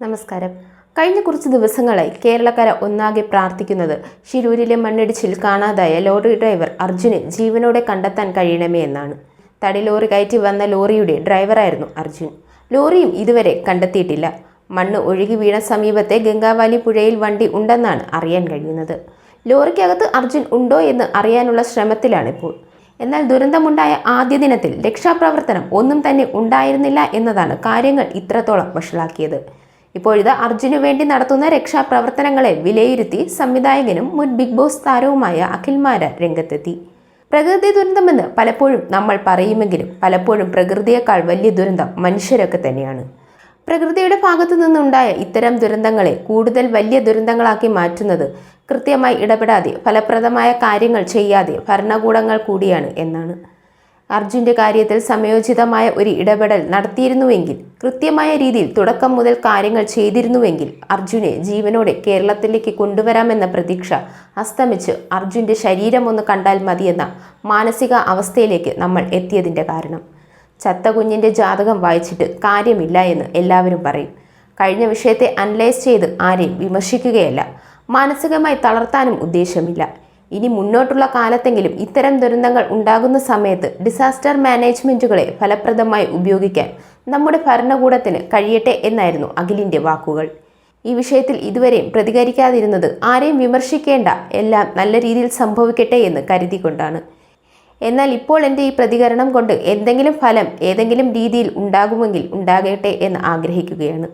നമസ്കാരം. കഴിഞ്ഞ കുറച്ച് ദിവസങ്ങളായി കേരളക്കര ഒന്നാകെ പ്രാർത്ഥിക്കുന്നത് ശിരൂരിലെ മണ്ണിടിച്ചിൽ കാണാതായ ലോറി ഡ്രൈവർ അർജുനെ ജീവനോടെ കണ്ടെത്താൻ കഴിയണമേ എന്നാണ്. തടി ലോറി കയറ്റി വന്ന ലോറിയുടെ ഡ്രൈവറായിരുന്നു അർജുൻ. ലോറിയും ഇതുവരെ കണ്ടെത്തിയിട്ടില്ല. മണ്ണ് ഒഴുകി വീണ സമീപത്തെ ഗംഗാവാലി പുഴയിൽ വണ്ടി ഉണ്ടെന്നാണ് അറിയാൻ കഴിയുന്നത്. ലോറിക്കകത്ത് അർജുൻ ഉണ്ടോ എന്ന് അറിയാനുള്ള ശ്രമത്തിലാണിപ്പോൾ എന്നാൽ ദുരന്തമുണ്ടായ ആദ്യ ദിനത്തിൽ രക്ഷാപ്രവർത്തനം ഒന്നും തന്നെ ഉണ്ടായിരുന്നില്ല എന്നതാണ് കാര്യങ്ങൾ ഇത്രത്തോളം വഷളാക്കിയത്. ഇപ്പോഴിത് അർജുനു വേണ്ടി നടത്തുന്ന രക്ഷാപ്രവർത്തനങ്ങളെ വിലയിരുത്തി സംവിധായകനും മുൻ ബിഗ് ബോസ് താരവുമായ അഖിൽമാര രംഗത്തെത്തി. പ്രകൃതി ദുരന്തമെന്ന് പലപ്പോഴും നമ്മൾ പറയുമെങ്കിലും പലപ്പോഴും പ്രകൃതിയേക്കാൾ വലിയ ദുരന്തം മനുഷ്യരൊക്കെ തന്നെയാണ്. പ്രകൃതിയുടെ ഭാഗത്തു നിന്നുണ്ടായ ഇത്തരം ദുരന്തങ്ങളെ കൂടുതൽ വലിയ ദുരന്തങ്ങളാക്കി മാറ്റുന്നത് കൃത്യമായി ഇടപെടാതെ ഫലപ്രദമായ കാര്യങ്ങൾ ചെയ്യാതെ ഭരണകൂടങ്ങൾ കൂടിയാണ് എന്നാണ്. അർജുന്റെ കാര്യത്തിൽ സമയോചിതമായ ഒരു ഇടപെടൽ നടത്തിയിരുന്നുവെങ്കിൽ കൃത്യമായ രീതിയിൽ തുടക്കം മുതൽ കാര്യങ്ങൾ ചെയ്തിരുന്നുവെങ്കിൽ അർജുനെ ജീവനോടെ കേരളത്തിലേക്ക് കൊണ്ടുവരാമെന്ന പ്രതീക്ഷ അസ്തമിച്ച് അർജുന്റെ ശരീരം ഒന്ന് കണ്ടാൽ മതിയെന്ന മാനസിക അവസ്ഥയിലേക്ക് നമ്മൾ എത്തിയതിന്റെ കാരണം. ചത്ത കുഞ്ഞിന്റെ ജാതകം വായിച്ചിട്ട് കാര്യമില്ല എന്ന് എല്ലാവരും പറയും. കഴിഞ്ഞ വിഷയത്തെ അനലൈസ് ചെയ്ത് ആരെയും വിമർശിക്കുകയല്ല. മാനസികമായി തളർത്താനും ഉദ്ദേശമില്ല. ഇനി മുന്നോട്ടുള്ള കാലത്തെങ്കിലും ഇത്തരം ദുരന്തങ്ങൾ ഉണ്ടാകുന്ന സമയത്ത് ഡിസാസ്റ്റർ മാനേജ്മെന്റുകളെ ഫലപ്രദമായി ഉപയോഗിക്കാൻ നമ്മുടെ ഭരണകൂടത്തിന് കഴിയട്ടെ എന്നായിരുന്നു അഖിലിന്റെ വാക്കുകൾ. ഈ വിഷയത്തിൽ ഇതുവരെയും പ്രതികരിക്കാതിരുന്നത് ആരെയും വിമർശിക്കേണ്ട എല്ലാം നല്ല രീതിയിൽ സംഭവിക്കട്ടെ എന്ന് കരുതിക്കൊണ്ടാണ്. എന്നാൽ ഇപ്പോൾ എന്റെ ഈ പ്രതികരണം കൊണ്ട് എന്തെങ്കിലും ഫലം ഏതെങ്കിലും രീതിയിൽ ഉണ്ടാകുമെങ്കിൽ ഉണ്ടാകട്ടെ എന്ന് ആഗ്രഹിക്കുകയാണ്.